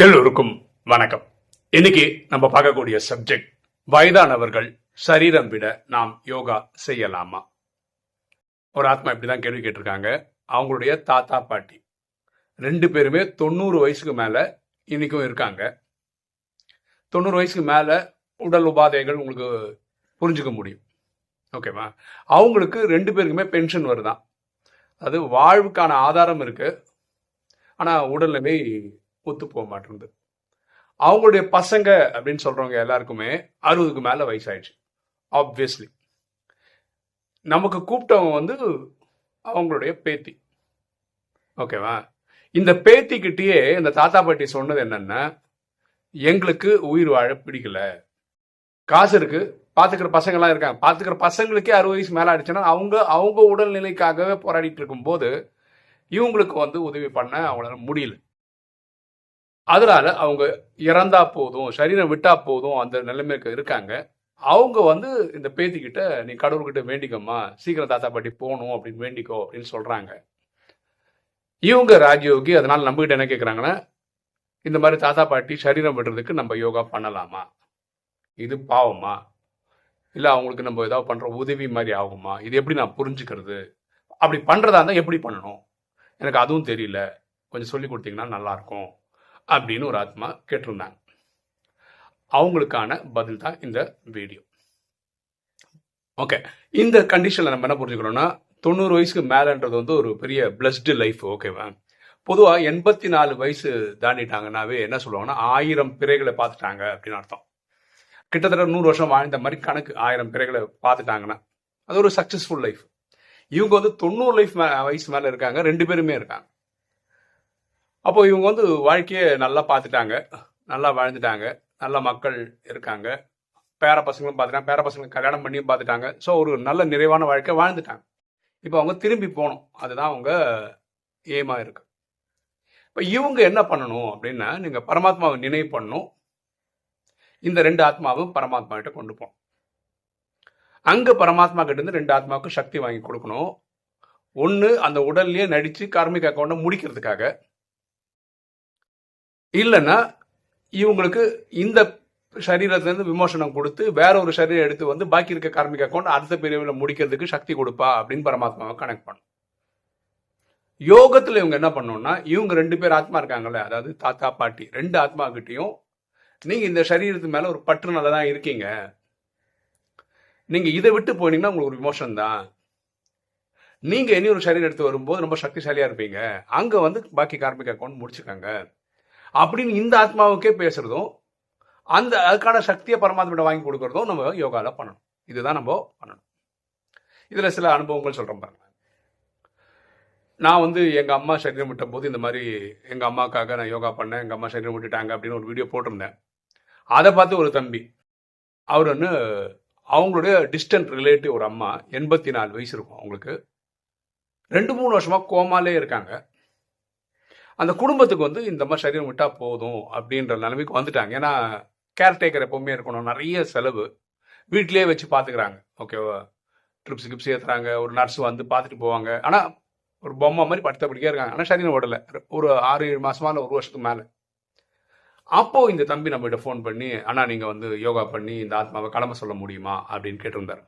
எல்லோருக்கும் வணக்கம். இன்னைக்கு நம்ம பார்க்கக்கூடிய சப்ஜெக்ட் வயதானவர்கள் சரீரம் விட நாம் யோகா செய்யலாமா? ஒரு ஆத்மா இப்படிதான் கேள்வி கேட்டிருக்காங்க. அவங்களுடைய தாத்தா பாட்டி. ரெண்டு பேருமே தொண்ணூறு வயசுக்கு மேல இன்னைக்கும் இருக்காங்க. தொண்ணூறு வயசுக்கு மேல உடல் உபாதைகள் உங்களுக்கு புரிஞ்சுக்க முடியும். ஓகேவா அவங்களுக்கு ரெண்டு பேருக்குமே பென்ஷன் வருதான். அது வாழ்வுக்கான ஆதாரம் இருக்கு. ஆனால் உடல்நிலை ஒத்து போக மாட்டேங்குது அவங்களுடைய பசங்க அப்படின்னு சொல்றவங்க எல்லாருக்குமே அறுபதுக்கு மேல வயசாயிடுச்சு. ஆப்வியஸ்லி நமக்கு கூப்பிட்டவங்க வந்து அவங்களுடைய பேத்தி. ஓகேவா இந்த பேத்திக்கிட்டேயே இந்த தாத்தா பாட்டி சொன்னது என்னன்னா எங்களுக்கு உயிர் வாழ பிடிக்கல. காசு இருக்கு பாத்துக்கிற பசங்களாம் இருக்காங்க. பாத்துக்கிற பசங்களுக்கே அறுபது வயசு மேல ஆயிடுச்சுன்னா அவங்க அவங்க உடல்நிலைக்காகவே போராடிட்டு இருக்கும்போது இவங்களுக்கு வந்து உதவி பண்ண அவங்களால முடியல. அதனால் அவங்க இறந்தா போதும் சரீரம் விட்டா போதும் அந்த நிலைமைக்கு இருக்காங்க. அவங்க வந்து இந்த பேத்திக்கிட்ட நீ கடவுள்கிட்ட வேண்டிக்கோமா சீக்கிரம் தாத்தா பாட்டி போகணும் அப்படின்னு வேண்டிக்கோ அப்படின்னு சொல்கிறாங்க இவங்க ராஜயோகி அதனால் நம்மகிட்ட என்ன கேட்குறாங்கன்னா இந்த மாதிரி தாத்தா பாட்டி சரீரம் விடுறதுக்கு நம்ம யோகா பண்ணலாமா? இது பாவமா? இல்லை அவங்களுக்கு நம்ம ஏதாவது பண்ணுற உதவி மாதிரி ஆகுமா? இது எப்படி நான் புரிஞ்சுக்கிறது? அப்படி பண்ணுறதா இருந்தால் எப்படி பண்ணணும்? எனக்கு அதுவும் தெரியல. கொஞ்சம் சொல்லி கொடுத்தீங்கன்னா நல்லாயிருக்கும் அப்படின்னு ஒரு ஆத்மா கேட்டிருந்தாங்க. அவங்களுக்கான பதில் தான் இந்த வீடியோ. ஓகே இந்த கண்டிஷனில் நம்ம என்ன புரிஞ்சுக்கணும்னா தொண்ணூறு வயசுக்கு மேலேன்றது வந்து ஒரு பெரிய பிளஸ்டு லைஃப் ஓகேவா பொதுவாக எண்பத்தி நாலு வயசு தாண்டிட்டாங்கன்னாவே என்ன சொல்லுவாங்கன்னா ஆயிரம் பிறைகளை பார்த்துட்டாங்க அப்படின்னு அர்த்தம். கிட்டத்தட்ட நூறு வருஷம் வாழ்ந்த மாதிரி கணக்கு ஆயிரம் பிறைகளை பார்த்துட்டாங்கன்னா அது ஒரு சக்ஸஸ்ஃபுல் லைஃப் இவங்க வந்து தொண்ணூறு லைஃப் வயசு மேலே இருக்காங்க ரெண்டு பேருமே இருக்காங்க. அப்போ இவங்க வந்து வாழ்க்கையை நல்லா பார்த்துட்டாங்க. நல்லா வாழ்ந்துட்டாங்க. நல்ல மக்கள் இருக்காங்க. பேர பசங்களும் பார்த்துட்டாங்க. பேர பசங்களுக்கு கல்யாணம் பண்ணியும் பார்த்துட்டாங்க. ஸோ ஒரு நல்ல நிறைவான வாழ்க்கை வாழ்ந்துட்டாங்க. இப்போ அவங்க திரும்பி போகணும். அதுதான் அவங்க ஏமாக இருக்கு. இப்போ இவங்க என்ன பண்ணணும் அப்படின்னா நீங்கள் பரமாத்மாவை நினைவு பண்ணணும். இந்த ரெண்டு ஆத்மாவும் பரமாத்மா கிட்ட கொண்டு போகணும். அங்கே பரமாத்மா கிட்டேருந்து ரெண்டு ஆத்மாவுக்கு சக்தி வாங்கி கொடுக்கணும். ஒன்று அந்த உடல்லையே நடித்து கார்மிக் அக்கௌண்ட்டை முடிக்கிறதுக்காக. இல்லைன்னா இவங்களுக்கு இந்த சரீரத்திலேருந்து விமோசனம் கொடுத்து வேற ஒரு சரீரம் எடுத்து வந்து பாக்கி இருக்க கார்மிக் அக்கௌண்ட் அடுத்த பிரிவில் முடிக்கிறதுக்கு சக்தி கொடுப்பா அப்படின்னு பரமாத்மாவை கனெக்ட் பண்ணும் யோகத்தில் இவங்க என்ன பண்ணோம்னா இவங்க ரெண்டு பேர் ஆத்மா இருக்காங்கல்ல அதாவது தாத்தா பாட்டி ரெண்டு ஆத்மா கிட்டேயும் நீங்க இந்த சரீரத்து மேல ஒரு பற்றுனால தான் இருக்கீங்க. நீங்க இதை விட்டு போனீங்கன்னா உங்களுக்கு ஒரு விமோசனம் தான். நீங்க இனி ஒரு சரீரம் எடுத்து வரும்போது ரொம்ப சக்திசாலியா இருப்பீங்க. அங்க வந்து பாக்கி கார்மிக் அக்கௌண்ட் முடிச்சுக்கோங்க. அப்படின்னு இந்த ஆத்மாவுக்கே பேசுறதும் அந்த அதுக்கான சக்தியை பரமாத்மிட்ட வாங்கி கொடுக்கறதும் நம்ம யோகாவில் பண்ணணும். இதுதான் நம்ம பண்ணணும். இதில் சில அனுபவங்கள் சொல்கிறோம் பாருங்க. நான் வந்து எங்கள் அம்மா சரீரம் விட்ட போது இந்த மாதிரி எங்கள் அம்மாக்காக நான் யோகா பண்ணேன் எங்கள் அம்மா சரீரம் விட்டுட்டாங்க அப்படின்னு ஒரு வீடியோ போட்டிருந்தேன். அதை பார்த்து ஒரு தம்பி அவர் வந்து அவங்களுடைய டிஸ்டன்ட் ரிலேட்டிவ் ஒரு அம்மா எண்பத்தி நாலு வயசு இருக்கும் அவங்களுக்கு. ரெண்டு மூணு வருஷமாக கோமாலே இருக்காங்க. அந்த குடும்பத்துக்கு வந்து இந்த மாதிரி சரீரம் விட்டால் போதும் அப்படின்ற நிலைமைக்கு வந்துட்டாங்க. ஏன்னா கேர்டேக்கர் எப்போவுமே இருக்கணும். நிறைய செலவு வீட்டிலே வச்சு பார்த்துக்கிறாங்க ஓகேவா ட்ரிப்ஸ் கிப்ஸ் ஏற்றுறாங்க ஒரு நர்ஸ் வந்து பார்த்துட்டு போவாங்க. ஆனால் ஒரு பொம்மை மாதிரி படுத்த படிக்கே இருக்காங்க. ஆனால் சரீரம் ஓடலை. ஒரு ஆறு ஏழு மாசமா இல்லை ஒரு வருஷத்துக்கு மேலே. அப்போ இந்த தம்பி நம்மகிட்ட ஃபோன் பண்ணி அண்ணா நீங்கள் வந்து யோகா பண்ணி இந்த ஆத்மாவை கிளம்ப சொல்ல முடியுமா? அப்படின்னு கேட்டிருந்தார்.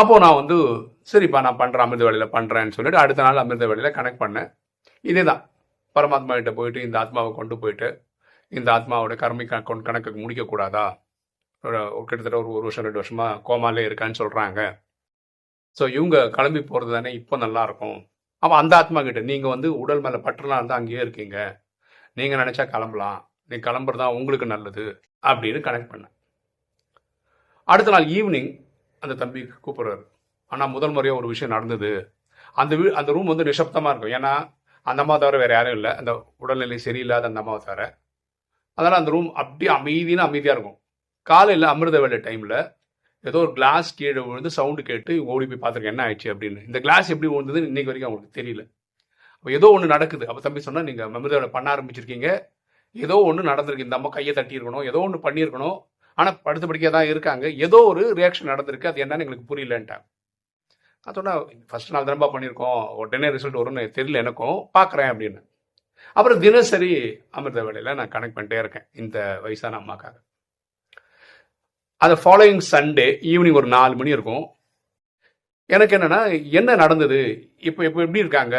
அப்போது நான் வந்து சரிப்பா நான் பண்ணுறேன் அமிர்த வேலையில் பண்ணுறேன்னு சொல்லிட்டு அடுத்த நாள் அமிர்த வேலையில் கனெக்ட் பண்ணேன். இதே தான் பரமாத்மா கிட்ட போயிட்டு இந்த ஆத்மாவை கொண்டு போயிட்டு இந்த ஆத்மாவோட கர்மிக் அக்கௌண்ட் கணக்கு முடிக்கக்கூடாதா? ஒரு கிட்டத்தட்ட ஒரு ஒரு வருஷம் ரெண்டு வருஷமா கோமாலே இருக்கான்னு சொல்றாங்க. ஸோ இவங்க கிளம்பி போகிறது தானே இப்போ நல்லா இருக்கும் அந்த ஆத்மா கிட்ட நீங்கள் வந்து உடல் மேலே பற்றுலாம் இருந்தால் அங்கேயே இருக்கீங்க. நீங்கள் நினச்சா கிளம்பலாம். நீ கிளம்புறதா உங்களுக்கு நல்லது அப்படின்னு கனெக்ட் பண்ணேன். அடுத்த நாள் ஈவினிங் அந்த தம்பி கூப்பிட்றாரு. ஆனால் முதல் முறையாக ஒரு விஷயம் நடந்தது. அந்த வீ அந்த ரூம் வந்து நிசப்தமாக இருக்கும். ஏன்னா அந்த அம்மா தவிர வேறு யாரும் இல்லை. அந்த உடல்நிலை சரியில்லாத அந்த அம்மாவை தவிர. அதனால் அந்த ரூம் அப்படியே அமைதின்னு அமைதியாக இருக்கும். காலையில் அமிர்த வேலை டைமில் ஏதோ ஒரு கிளாஸ் கீழே விழுந்து சவுண்டு கேட்டு ஓடி போய் பார்த்துருக்கேன் என்ன ஆயிடுச்சு அப்படின்னு. இந்த கிளாஸ் எப்படி விழுந்ததுன்னு இன்றைக்கி வரைக்கும் அவங்களுக்கு தெரியல. அப்போ ஏதோ ஒன்று நடக்குது. அப்போ தம்பி சொன்னால் நீங்கள் அமிர்த வேலை பண்ண ஆரம்பிச்சிருக்கீங்க. ஏதோ ஒன்று நடந்திருக்கு. இந்த அம்மா கையை தட்டியிருக்கணும் ஏதோ ஒன்று பண்ணியிருக்கணும். ஆனால் படுத்து படிக்க தான் இருக்காங்க. ஏதோ ஒரு ரியாக்ஷன் நடந்திருக்கு. அது என்னன்னு எங்களுக்கு புரியலன்ட்டாங்க. அதோட ஃபஸ்ட் ஃபர்ஸ்ட் நாள் தானப்பா பண்ணியிருக்கோம். உடனே ரிசல்ட் வரும்னு தெரியல எனக்கும். பார்க்குறேன் அப்படின்னு. அப்புறம் தினசரி அமிர்த வேலையில் நான் கனெக்ட் பண்ணிட்டே இருக்கேன் இந்த வயசான அம்மாக்காக. அதை ஃபாலோயிங் சண்டே ஈவினிங் ஒரு நாலு மணி இருக்கும். எனக்கு என்னென்னா என்ன நடந்தது? இப்போ இப்போ எப்படி இருக்காங்க?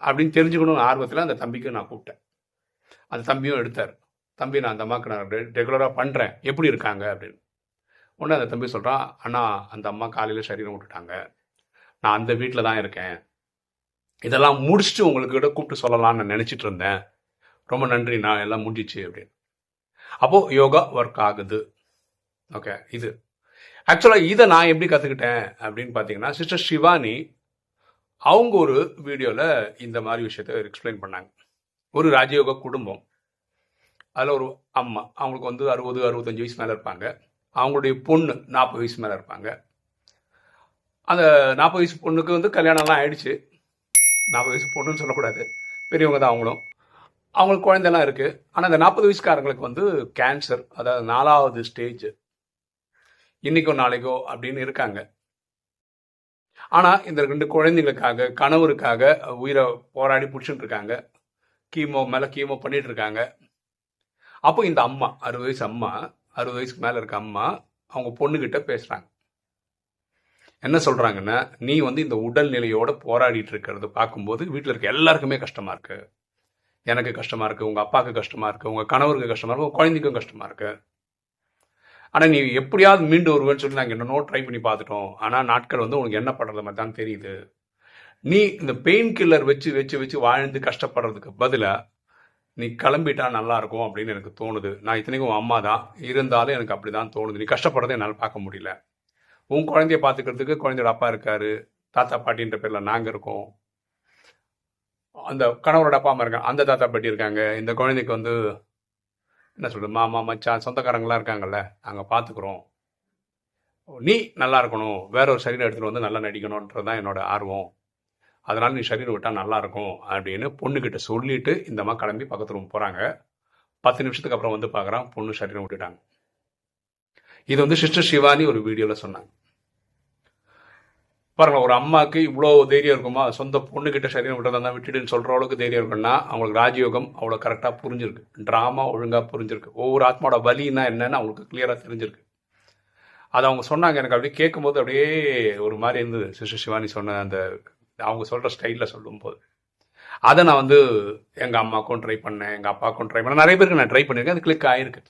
அப்படின்னு தெரிஞ்சுக்கணும்னு ஆர்வத்தில் அந்த தம்பிக்கு நான் கூப்பிட்டேன். அந்த தம்பியும் எடுத்தார். தம்பி நான் அந்த அம்மாவுக்கு நான் ரெகுலராக பண்ணுறேன் எப்படி இருக்காங்க அப்படின்னு. உடனே அந்த தம்பி சொல்கிறான் அண்ணா அந்த அம்மா காலையில் சரீரம் விட்டுட்டாங்க. நான் அந்த வீட்டில் தான் இருக்கேன். இதெல்லாம் முடிச்சுட்டு உங்களுக்கு கிட்ட கூப்பிட்டு சொல்லலாம்னு நான் நினச்சிட்டு இருந்தேன். ரொம்ப நன்றி நான் எல்லாம் முடிஞ்சிச்சு அப்படின்னு. அப்போது யோகா ஒர்க் ஆகுது. ஓகே இது. ஆக்சுவலாக இதை நான் எப்படி கற்றுக்கிட்டேன் அப்படின்னு பார்த்தீங்கன்னா சிஸ்டர் சிவானி அவங்க ஒரு வீடியோவில் இந்த மாதிரி விஷயத்த எக்ஸ்பிளைன் பண்ணாங்க. ஒரு ராஜயோக குடும்பம். அதில் ஒரு அம்மா அவங்களுக்கு வந்து அறுபது அறுபத்தஞ்சு வயசு மேலே இருப்பாங்க. அவங்களுடைய பொண்ணு நாற்பது வயசு மேலே இருப்பாங்க. அந்த நாற்பது வயசு பொண்ணுக்கு வந்து கல்யாணம்லாம் ஆயிடுச்சு. நாற்பது வயசு பொண்ணுன்னு சொல்லக்கூடாது. பெரியவங்க தான் அவங்களும். அவங்களுக்கு குழந்தைலாம் இருக்குது ஆனால் அந்த நாற்பது வயசுக்காரங்களுக்கு வந்து கேன்சர் அதாவது நாலாவது ஸ்டேஜ் இன்னைக்கோ நாளைக்கோ அப்படின்னு இருக்காங்க. ஆனால் இந்த ரெண்டு குழந்தைங்களுக்காக கணவருக்காக உயிரை போராடி பிடிச்சிட்டு இருக்காங்க. கீமோ மேலே கீமோ பண்ணிட்டு இருக்காங்க. அப்போ இந்த அம்மா அறுபது வயசு அம்மா அறுபது வயசுக்கு மேலே இருக்க அம்மா அவங்க பொண்ணுக்கிட்ட பேசுகிறாங்க என்ன சொல்கிறாங்கன்னா நீ வந்து இந்த உடல்நிலையோட போராடிட்டு இருக்கிறது பார்க்கும்போது வீட்டில் இருக்க எல்லாருக்குமே கஷ்டமாக இருக்குது எனக்கு கஷ்டமாக இருக்குது உங்கள் அப்பாவுக்கு கஷ்டமாக இருக்குது உங்கள் கணவருக்கு கஷ்டமாக இருக்குது உங்கள் குழந்தைக்கும் கஷ்டமாக இருக்குது ஆனால் நீ எப்படியாவது மீண்டு வருவேன்னு சொல்லி நாங்கள் என்னென்னோ ட்ரை பண்ணி பார்த்துட்டோம். ஆனால் நாட்கள் வந்து உனக்கு என்ன பண்ணுறது மாதிரி தான் தெரியுது. நீ இந்த பெயின் கில்லர் வச்சு வச்சு வச்சு வாழ்ந்து கஷ்டப்படுறதுக்கு பதிலாக நீ கிளம்பிட்டா நல்லா இருக்கும் அப்படின்னு எனக்கு தோணுது. நான் இத்தனைக்கும் உன் அம்மா தான் இருந்தாலும் எனக்கு அப்படி தான் தோணுது. நீ கஷ்டப்படுறதை என்னால் பார்க்க முடியல. உன் குழந்தைய பார்த்துக்கிறதுக்கு குழந்தையோட அப்பா இருக்காரு தாத்தா பாட்டின்ற பேரில் நாங்கள் இருக்கோம். அந்த கணவரோட அப்பா அம்மா இருக்காங்க அந்த தாத்தா பாட்டி இருக்காங்க. இந்த குழந்தைக்கு வந்து என்ன சொல்கிறது மாமா மச்சான் சொந்தக்காரங்களாம் இருக்காங்கல்ல நாங்கள் பார்த்துக்குறோம். நீ நல்லா இருக்கணும் வேற ஒரு சரீரம் எடுத்துகிட்டு வந்து நல்லா நடிக்கணுன்றது தான் என்னோட ஆர்வம். அதனால் நீ சரீரம் விட்டால் நல்லா இருக்கும் அப்படின்னு பொண்ணுக்கிட்ட சொல்லிட்டு இந்த மாதிரி கிளம்பி பக்கத்து ரூம் போகிறாங்க பத்து நிமிஷத்துக்கு அப்புறம் வந்து பார்க்குறான் பொண்ணு சரீரம் விட்டுட்டாங்க. இது வந்து சிஸ்டர் சிவானி ஒரு வீடியோவில் சொன்னாங்க. பாருங்கள் ஒரு அம்மாவுக்கு இவ்வளோ தைரியம் இருக்குமா சொந்த பொண்ணுக்கிட்ட சரீரம் விட்டதா தான் விட்டுடுன்னு சொல்கிற அளவுக்கு தைரியம் இருக்குன்னா அவங்களுக்கு ராஜயோகம் அவ்வளோ கரெக்டாக புரிஞ்சிருக்கு. ட்ராமா ஒழுங்காக புரிஞ்சிருக்கு. ஒவ்வொரு ஆத்மாவோட வலின்னா என்னன்னு அவங்களுக்கு கிளியராக தெரிஞ்சிருக்கு. அது அவங்க சொன்னாங்க எனக்கு அப்படியே கேட்கும்போது அப்படியே ஒரு மாதிரி இருந்தது. சிஸ்டர் சிவானி சொன்ன அந்த அவங்க சொல்கிற ஸ்டைலில் சொல்லும்போது. அதை நான் வந்து எங்கள் அம்மாவுக்கும் ட்ரை பண்ணேன் எங்கள் அப்பாவுக்கும் ட்ரை பண்ணேன். நிறைய பேருக்கு நான் ட்ரை பண்ணியிருக்கேன் அது கிளிக் ஆகிருக்கு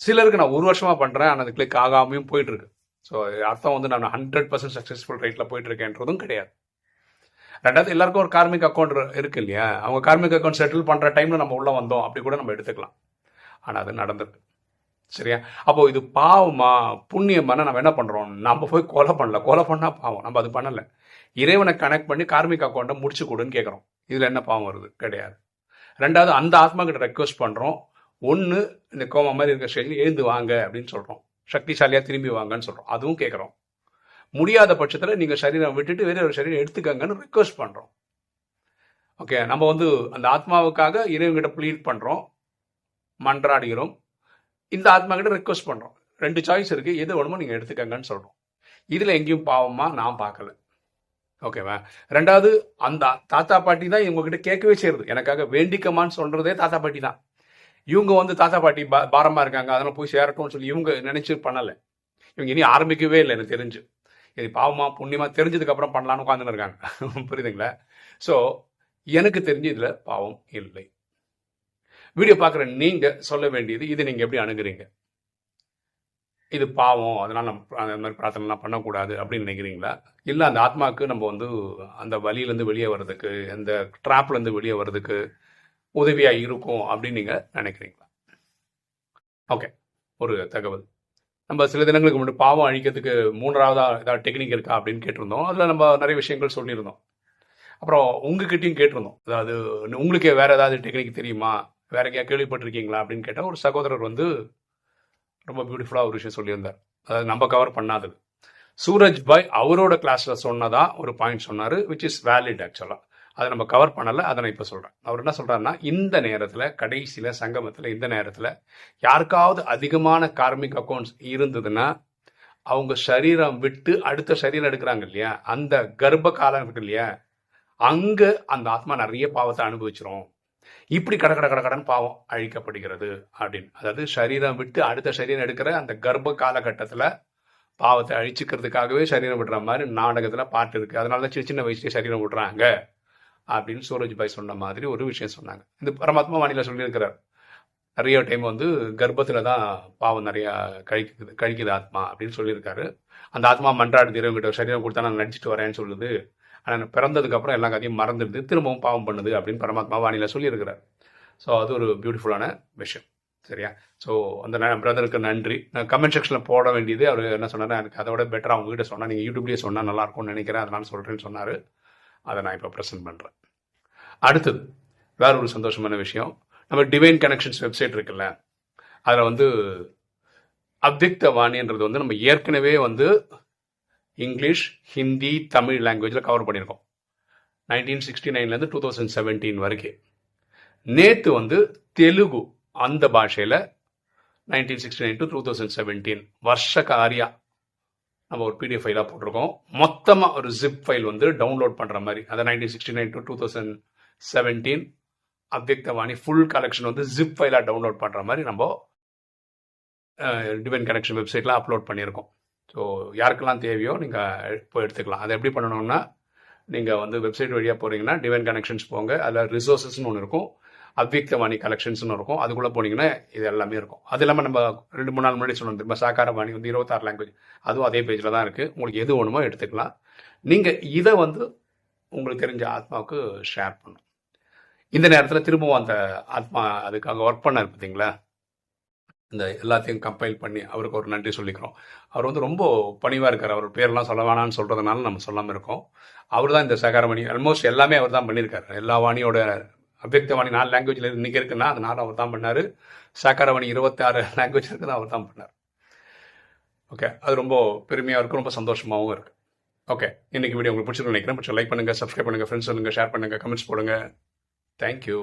சிலருக்கு நான் ஒரு வருஷமாக பண்ணுறேன் ஆனால் அது கிளிக் ஆகாமையும் போயிட்டுருக்கு ஸோ அர்த்தம் வந்து நான் ஹண்ட்ரட் பர்சன்ட் சக்ஸஸ்ஃபுல் ரேட்டில் போயிட்டு இருக்கேன்றதும் கிடையாது. ரெண்டாவது எல்லாருக்கும் ஒரு கார்மிக் அக்கௌண்ட் இருக்கு இல்லையா? அவங்க கார்மிக் அக்கௌண்ட் செட்டில் பண்ணுற டைமில் நம்ம உள்ளே வந்தோம். அப்படி கூட நம்ம எடுத்துக்கலாம். ஆனால் அது நடந்திருக்கு. சரியா? அப்போ இது பாவமா புண்ணியமான நம்ம என்ன பண்ணுறோம் நம்ம போய் கொலை பண்ணல. கொலை பண்ணால் பாவம். நம்ம அது பண்ணலை. இறைவனை கனெக்ட் பண்ணி கார்மிக் அக்கௌண்ட்டை முடிச்சு கொடுன்னு கேட்குறோம் இதில் என்ன பாவம் வருது? கிடையாது. ரெண்டாவது அந்த ஆத்மா கிட்ட ரெக்வஸ்ட் பண்ணுறோம் ஒன்று இந்த கோமா மாதிரி இருக்கிற ஸ்டேஜில் எழுந்து வாங்க அப்படின்னு சொல்கிறோம் சக்திசாலியாக திரும்பி வாங்கன்னு சொல்கிறோம் அதுவும் கேட்குறோம் முடியாத பட்சத்தில் நீங்கள் சரீரம் விட்டுட்டு வேற ஒரு சரீரம் எடுத்துக்கங்கன்னு ரிக்வஸ்ட் பண்ணுறோம் ஓகே நம்ம வந்து அந்த ஆத்மாவுக்காக இறைவங்கிட்ட ப்ளீட் பண்ணுறோம் மன்றாடுகிறோம். இந்த ஆத்மா கிட்ட ரிக்வஸ்ட் பண்ணுறோம் ரெண்டு சாய்ஸ் இருக்குது எது வேணுமோ நீங்கள் எடுத்துக்கங்கன்னு சொல்கிறோம் இதில் எங்கேயும் பாவமாக நான் பார்க்கல. ஓகேவா ரெண்டாவது அந்த தாத்தா பாட்டி தான் இவங்ககிட்ட கேட்கவே செய்யுது எனக்காக வேண்டிக்கமான்னு சொல்கிறதே தாத்தா பாட்டி தான். இவங்க வந்து தாத்தா பாட்டி பா பாரமாக இருக்காங்க அதெல்லாம் போய் சேரட்டும்னு சொல்லி இவங்க நினச்சி பண்ணலை. இவங்க இனி ஆரம்பிக்கவே இல்லை எனக்கு தெரிஞ்சு. இது பாவமாக புண்ணியமாக தெரிஞ்சதுக்கப்புறம் பண்ணலான்னு உட்காந்துன்னு இருக்காங்க. புரியுதுங்களா? ஸோ எனக்கு தெரிஞ்சு இதில் பாவம் இல்லை. வீடியோ பார்க்குற நீங்கள் சொல்ல வேண்டியது இது நீங்கள் எப்படி அணுகிறீங்க? இது பாவம் அதனால் நம்ம அந்த மாதிரி பிரார்த்தனைலாம் பண்ணக்கூடாது அப்படின்னு நினைக்கிறீங்களா? இல்லை அந்த ஆத்மாவுக்கு நம்ம வந்து அந்த வழியிலேருந்து வெளியே வர்றதுக்கு அந்த ட்ராப்லேருந்து வெளியே வர்றதுக்கு உதவியாக இருக்கும் அப்படின்னு நீங்கள் நினைக்கிறீங்களா? ஓகே ஒரு தகவல். நம்ம சில தினங்களுக்கு முன்னாடி பாவம் அழிக்கிறதுக்கு மூன்றாவதாக ஏதாவது டெக்னிக் இருக்கா அப்படின்னு கேட்டிருந்தோம். அதில் நம்ம நிறைய விஷயங்கள் சொல்லியிருந்தோம். அப்புறம் உங்ககிட்டயும் கேட்டிருந்தோம். அதாவது உங்களுக்கு வேற ஏதாவது டெக்னிக் தெரியுமா? வேற எங்கேயா கேள்விப்பட்டிருக்கீங்களா அப்படின்னு கேட்டால் ஒரு சகோதரர் வந்து ரொம்ப பியூட்டிஃபுல்லாக ஒரு விஷயம் சொல்லியிருந்தார். அதாவது நம்ம கவர் பண்ணாதது. சூரஜ் பாய் அவரோட கிளாஸில் சொன்னதான் ஒரு பாயிண்ட் சொன்னார் விச் இஸ் வேலிட் ஆக்சுவலாக அதை நம்ம கவர் பண்ணலை அதை நான் இப்போ சொல்கிறேன் அவர் என்ன சொல்கிறாருன்னா இந்த நேரத்தில் கடைசியில் சங்கமத்தில் இந்த நேரத்தில் யாருக்காவது அதிகமான கார்மிக் அக்கௌண்ட்ஸ் இருந்ததுன்னா அவங்க சரீரம் விட்டு அடுத்த சரீரம் எடுக்கிறாங்க இல்லையா? அந்த கர்ப்ப காலம் இருக்கு இல்லையா? அங்கே அந்த ஆத்மா நிறைய பாவத்தை அனுபவிச்சிரும். இப்படி கட கட கட கடன் பாவம் அழிக்கப்படுகிறது அப்படின்னு. அதாவது சரீரம் விட்டு அடுத்த சரீரம் எடுக்கிற அந்த கர்ப்ப காலகட்டத்தில் பாவத்தை அழிச்சுக்கிறதுக்காகவே சரீரம் விடுற மாதிரி நாடகத்தில் பாட்டு இருக்குது அதனால தான் சின்ன சின்ன வயசுலேயே சரீரம் விடுறாங்க. அப்படின்னு சூரஜ் பாய் சொன்ன மாதிரி ஒரு விஷயம் சொன்னாங்க. இந்த பரமாத்மா வாணியில் சொல்லியிருக்கிறார். நிறைய டைம் வந்து கர்ப்பத்தில் தான் பாவம் நிறையா கழிக்குது கழிக்குது ஆத்மா அப்படின்னு சொல்லியிருக்காரு. அந்த ஆத்மா மன்றாடு இறைவங்கிட்ட சரீரம் கொடுத்தா நான் நடிச்சிட்டு வரேன்னு சொல்லுது. ஆனால் பிறந்ததுக்கப்புறம் எல்லா கதையும் மறந்துடுது திரும்பவும் பாவம் பண்ணுது அப்படின்னு பரமாத்மா வாணியில் சொல்லியிருக்கிறார். ஸோ அது ஒரு பியூட்டிஃபுல்லான விஷயம். சரியா? ஸோ அந்த பிரதருக்கு நன்றி. நான் கமெண்ட் செக்ஷனில் போட வேண்டியது அவர் என்ன சொன்னார் எனக்கு அதை விட பெட்டர் அவங்ககிட்ட சொன்னால் நீங்கள் யூடியூப்லேயே சொன்னால் நல்லாயிருக்கும்னு நினைக்கிறேன் அதனால சொல்கிறேன்னு சொன்னார். அதை நான் இப்போ ப்ரெசென்ட் பண்ணுறேன் அடுத்தது வேற ஒரு சந்தோஷமான விஷயம். நம்ம டிவைன் கனெக்ஷன்ஸ் வெப்சைட் இருக்குல்ல அதில் வந்து அவ்யக்த வாணின்றது வந்து நம்ம ஏற்கனவே வந்து இங்கிலீஷ் ஹிந்தி தமிழ் லாங்குவேஜில் கவர் பண்ணியிருக்கோம். நைன்டீன் சிக்ஸ்டி நைன்லேருந்து டூ தௌசண்ட் செவன்டீன் வரைக்கும். நேற்று வந்து தெலுங்கு அந்த பாஷையில் nineteen sixty nine to two thousand seventeen வருஷ காரியா நம்ம ஒரு பிடிஎஃப் ஃபைலாக போட்டிருக்கோம். மொத்தமாக ஒரு ஜிப் ஃபைல் வந்து டவுன்லோட் பண்ணுற மாதிரி. அதை nineteen sixty nine to two thousand seventeen அவ்வக்தவாணி full collection வந்து ஜிப் ஃபைலாக டவுன்லோட் பண்ணுற மாதிரி நம்ம டிவைன் கனெக்ஷன் வெப்சைட்டில் அப்லோட் பண்ணியிருக்கோம். ஸோ யாருக்கெல்லாம் தேவையோ நீங்கள் போய் எடுத்துக்கலாம். அதை எப்படி பண்ணணும்னா நீங்கள் வந்து வெப்சைட் வழியாக போகிறீங்கன்னா டிவைன் கனெக்ஷன்ஸ் போங்க. அதில் ரிசோர்ஸஸ்னு ஒன்று இருக்கும். அவ்வியக்தவாணி கலெக்ஷன்ஸ்னு இருக்கும். அதுக்குள்ளே போனீங்கன்னா இது எல்லாமே இருக்கும். அது இல்லாமல் நம்ம ரெண்டு மூணு நாள் முன்னாடி சொன்னோம் திரும்ப சாக்காரவாணி வந்து இருபத்தாறு லாங்குவேஜ் அதுவும் அதே பேஜில் தான் இருக்குது உங்களுக்கு எது வேணுமோ எடுத்துக்கலாம். நீங்கள் இதை வந்து உங்களுக்கு தெரிஞ்ச ஆத்மாவுக்கு ஷேர் பண்ணும் இந்த நேரத்தில் திரும்பவும் அந்த ஆத்மா அதுக்காக ஒர்க் பண்ணார் பார்த்தீங்களா இந்த எல்லாத்தையும் கம்பைல் பண்ணி அவருக்கு ஒரு நன்றி சொல்லிக்கிறோம். அவர் வந்து ரொம்ப பணிவாக இருக்கார். அவர் பேரெல்லாம் சொல்ல வேணாம்னு சொல்கிறதுனால நம்ம சொல்லாமல் இருக்கோம். அவர் தான் இந்த சகாரமணி ஆல்மோஸ்ட் எல்லாமே அவர் தான் பண்ணியிருக்காரு. எல்லா வாணியோட அபியக்தவாணி நாலு லாங்குவேஜில் இன்றைக்கி இருக்குன்னா அது நாலு அவர் தான் பண்ணார். சாக்காரவாணி இருபத்தி ஆறு லாங்குவேஜ் இருக்குன்னா அவர் தான் பண்ணார். ஓகே அது ரொம்ப பெருமையாக இருக்கும் ரொம்ப சந்தோஷமாகவும் இருக்குது ஓகே இன்றைக்கி வீடியோ உங்களுக்கு பிடிச்சிருக்கு நினைக்கிறேன். பிடிச்ச லைக் பண்ணுங்கள் சப்ஸ்கிரைப் பண்ணுங்கள் ஃப்ரெண்ட்ஸ் சொல்லுங்கள் ஷேர் பண்ணுங்கள் கமெண்ட்ஸ் போடுங்க. தேங்க்யூ